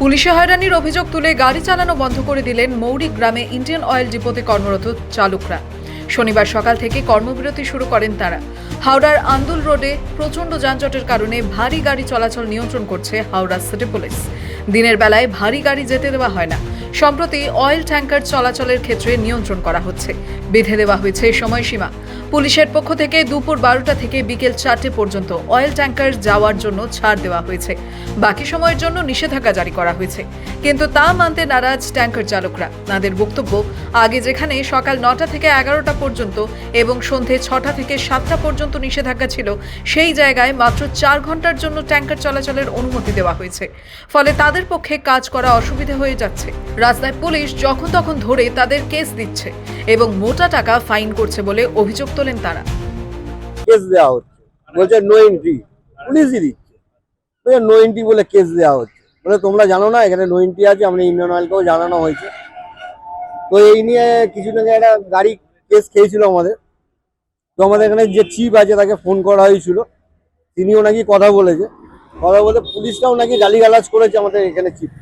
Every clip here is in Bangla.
পুলিশে হয়রানির অভিযোগ তুলে গাড়ি চালানো বন্ধ করে দিলেন মৌরি গ্রামে ইন্ডিয়ান অয়েল ডিপোতে কর্মরত চালকরা। শনিবার সকাল থেকে কর্মবিরতি শুরু করেন তারা। হাওড়ার আন্দুল রোডে প্রচণ্ড যানজটের কারণে ভারী গাড়ি চলাচল নিয়ন্ত্রণ করছে হাওড়া সিটি পুলিশ। দিনের বেলায় ভারী গাড়ি যেতে দেওয়া হয় না। সম্প্রতি অয়েল ট্যাঙ্কার চলাচলের ক্ষেত্রে নিয়ন্ত্রণ করা হচ্ছে। বেঁধে দেওয়া হয়েছে সময়সীমা। পুলিশের পক্ষ থেকে দুপুর বারোটা থেকে বিকেল চারটে পর্যন্ত অয়েল ট্যাঙ্কার যাওয়ার জন্য ছাড় দেওয়া হয়েছে। বাকি সময়ের জন্য নিষেধাজ্ঞা জারি করা হয়েছে। কিন্তু তা মানতে নারাজ ট্যাঙ্কার চালকরা। তাদের বক্তব্য, আগে যেখানে সকাল নটা থেকে এগারোটা পর্যন্ত এবং সন্ধে ছটা থেকে সাতটা পর্যন্ত নিষেধাজ্ঞা ছিল, সেই জায়গায় মাত্র চার ঘণ্টার জন্য ট্যাঙ্কার চলাচলের অনুমতি দেওয়া হয়েছে। ফলে তাদের পক্ষে কাজ করা অসুবিধা হয়ে যাচ্ছে। রাস্তায় পুলিশ যখন তখন ধরে তাদের কেস দিচ্ছে এবং মোটা টাকা ফাইন করছে বলে অভিযোগ তোলেন তারা। কেস দেওয়া হচ্ছে। বলছে নো এন্ট্রি পুলিশই দিচ্ছে। বলছে নো এন্ট্রি বলে কেস দেওয়া হচ্ছে। বলে, তোমরা জানো না, এখানে নো এন্ট্রি আছে, আমরা ইন্ডিয়ান অয়েলকেও জানানো হয়েছে। তো এই নিয়ে কিছুদিন আগে একটা গাড়ি কেস খেয়েছিল আমাদের। তো আমাদের এখানে যে চিপ আছে, তাকে ফোন করা হয়েছিল। তিনিও নাকি কথা বলেছে। কথা বলতে পুলিশটাও নাকি গালিগালাজ করেছে আমাদের এখানে চিপ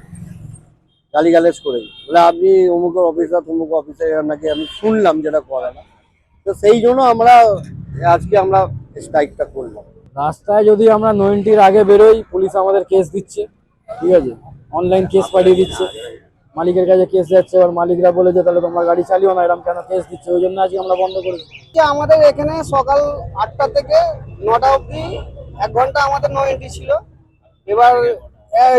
গালিগালাজ করেছে। বলে, আপনি অমুকের অফিসার তমুক অফিসার নাকি আমি শুনলাম যেটা করে না। তো সেই জন্য আমরা আজকে আমরা স্ট্রাইকটা করলাম। রাস্তায় যদি আমরা নয়েন্টির আগে বেরোই পুলিশ আমাদের কেস দিচ্ছে ঠিক আছে? অনলাইন কেস পাঠিয়ে দিচ্ছে। মালিকের কাছে কেস যাচ্ছে এবার মালিকরা বলে যে তাহলে তোমরা গাড়ি চালিও না এরকম কেন কেস দিচ্ছে? ওই জন্য আজকে আমরা বন্ধ করেছি। আমাদের এখানে সকাল আটটা থেকে নটা অবধি এক ঘণ্টা আমাদের নো এন্ট্রি ছিল। এবার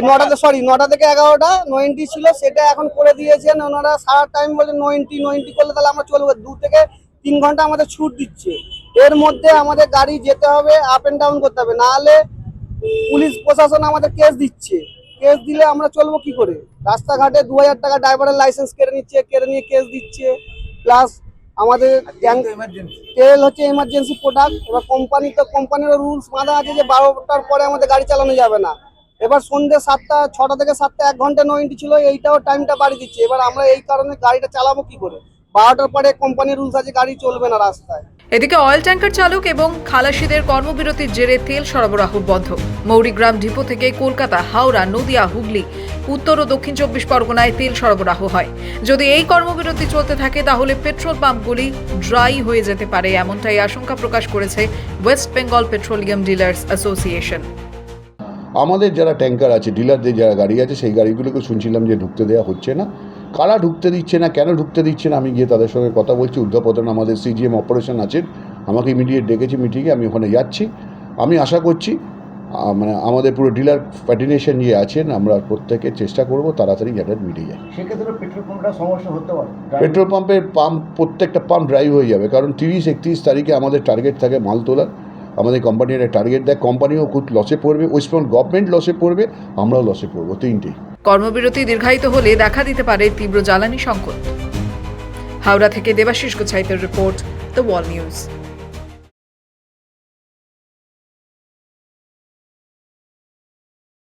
নটাতে সরি নটা থেকে এগারোটা নো এন্ট্রি ছিল সেটা এখন করে দিয়েছেন। ওনারা সারা টাইম বলে নো এন্ট্রি নো এন্ট্রি করলে তাহলে আমরা চলবো। দু থেকে তিন ঘণ্টা আমাদের ছুট দিচ্ছে। এর মধ্যে আমাদের গাড়ি যেতে হবে আপ এন্ড ডাউন করতে হবে। নাহলে পুলিশ প্রশাসন আমাদের কেস দিচ্ছে। কেস দিলে আমরা চলবো কি করে? রাস্তাঘাটে দু হাজার টাকা ড্রাইভারের লাইসেন্স কেড়ে নিচ্ছে কেড়ে নিয়ে কেস দিচ্ছে। প্লাস আমাদের তেল হচ্ছে এমার্জেন্সি প্রোডাক্ট এবার কোম্পানি তো কোম্পানির রুলস বাঁধা আছে যে বারোটার পরে আমাদের গাড়ি চালানো যাবে না। এবার সন্ধ্যে সাতটা ছটা থেকে সাতটা এক ঘণ্টা নয়টি ছিল এইটাও টাইমটা বাড়িয়ে দিচ্ছে। এবার আমরা এই কারণে গাড়িটা চালাবো কি করে? বারোটার পরে কোম্পানির রুলস আছে গাড়ি চলবে না রাস্তায়। এদিকে অয়েল ট্যাঙ্কার চালক এবং খালাসিদের কর্মবিরতির জেরে তেল সরবরাহ বন্ধ। মৌরিগ্রাম ডিপো থেকে কলকাতা হাওড়া নদিয়া হুগলি উত্তর ও দক্ষিণ চব্বিশ পরগনায় তেল সরবরাহ হয়। যদি এই কর্মবিরতি চলতে থাকে তাহলে পেট্রোল পাম্পগুলি ড্রাই হয়ে যেতে পারে এমনটাই আশঙ্কা প্রকাশ করেছে West Bengal petroleum dealers association. আমাদের যারা ট্যাঙ্কার আছে ডিলারদের যারা গাড়ি আছে সেই গাড়িগুলোকে শুনছিলাম যে ঢুকতে দেওয়া হচ্ছে না। কারা ঢুকতে দিচ্ছে না কেন ঢুকতে দিচ্ছে না আমি গিয়ে তাদের সঙ্গে কথা বলছি। উদ্ধপতন আমাদের সিজিএম অপারেশন আছেন আমাকে ইমিডিয়েট ডেকেছি মিটিংয়ে আমি ওখানে যাচ্ছি। আমি আশা করছি মানে আমাদের পুরো ডিলার ফ্যাডিনেশন যে আছেন আমরা প্রত্যেকে চেষ্টা করব তাড়াতাড়ি যাতে মিটে যায়। সেক্ষেত্রে পেট্রোল পাম্পটা সমস্যা হতে পারে। পেট্রোল পাম্পের পাম্প প্রত্যেকটা পাম্প ড্রাইভ হয়ে যাবে কারণ তিরিশ একত্রিশ তারিখে আমাদের টার্গেট থাকে মাল তোলার। আমাদের কোম্পানির একটা টার্গেট দেয় কোম্পানিও খুব লসে পড়বে ওয়েস্ট বেঙ্গল গভর্নমেন্ট লসে পড়বে আমরাও লসে পড়ব তিনটেই। কর্মবিরতি দীর্ঘায়িত হলে দেখা দিতে পারে তীব্র জ্বালানি সংকট। হাওড়া থেকে দেবাশিষ গোছাইতের রিপোর্ট দ্য ওয়াল নিউজ